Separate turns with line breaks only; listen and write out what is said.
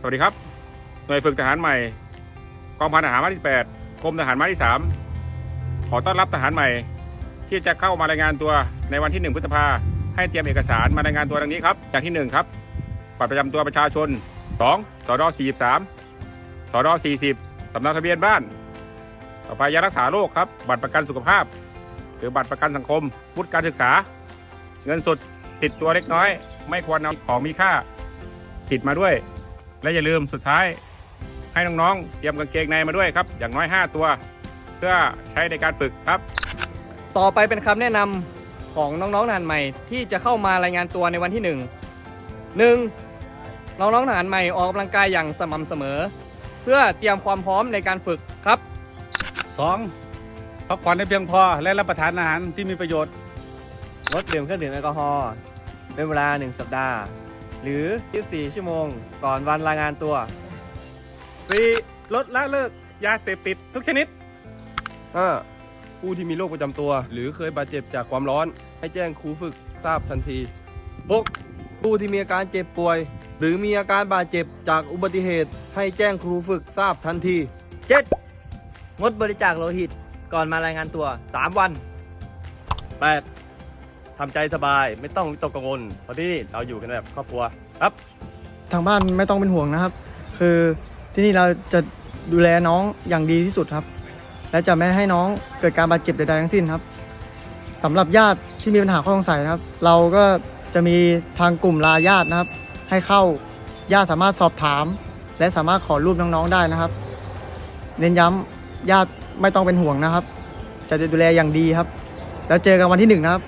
สวัสดีครับ หน่วยฝึกทหารใหม่ กองพันทหารมาที่ 8 กรมทหารมาที่ 3 ขอต้อนรับทหารใหม่ ที่จะเข้ามารายงานตัวในวันที่ 1 พฤษภาให้เตรียมเอกสารมารายงานตัวดังนี้ครับ อย่างที่ 1 ครับ บัตรประจำตัวประชาชน 2. สด43สด40สำเนาทะเบียนบ้าน ต่อไปยารักษาโรคครับ บัตรประกันสุขภาพ หรือบัตรประกันสังคมวุฒิการศึกษา เงินสดติดตัวเล็กน้อย ไม่ควรนำของมีค่าติดมาด้วย และอย่าลืมสุดท้ายให้น้องๆ เตรียมกางเกงในมาด้วยครับ อย่างน้อย 5 ตัว เพื่อใช้ในการฝึกครับ
ต่อไปเป็นคำแนะนำของน้องๆทหารใหม่ ที่จะเข้ามารายงานตัวในวันที่ 1 1. น้องๆทหารใหม่ออกกำลังกายอย่างสม่ำเสมอ เพื่อเตรียมความพร้อมในการฝึกครับ
2. พักผ่อนให้เพียงพอและรับประทานอาหารที่มีประโยชน์
งดดื่มเครื่องดื่มแอลกอฮอล์เป็นเวลา 1 สัปดาห์ หรือ 24 ชั่วโมง ก่อนวันรายงานตัว
4. ลดละเลิกยาเสพติดทุกชนิด
5. ผู้ที่มีโรคประจำตัว หรือเคยบาดเจ็บจากความร้อน ให้แจ้งครูฝึกทราบทันที 6. ผู้ที่มีอาการเจ็บป่วย หรือมีอาการบาดเจ็บจากอุบัติเหตุ ให้แจ้งครูฝึกทราบทันที
งดบริจาคโลหิต ก่อนมารายงานตัว 3 วัน 8. ทำใจสบายไม่ต้องวิตกกังวลเพราะที่นี่เราอยู่กันแบบครอบครัวครับ
ทางบ้านไม่ต้องเป็นห่วงนะครับ คือที่นี่เราจะดูแลน้องอย่างดีที่สุดครับ และจะไม่ให้น้องเกิดการบาดเจ็บใดๆทั้งสิ้นครับสำหรับญาติที่มีปัญหาข้อสงสัยนะครับ เราก็จะมีทางกลุ่มลาญาตินะครับ ให้เข้าญาติสามารถสอบถาม และสามารถขอรูปน้องๆได้นะครับ เน้นย้ำญาติไม่ต้องเป็นห่วงนะครับ จะดูแลอย่างดีครับ แล้วเจอกันวันที่หนึ่งนะครับ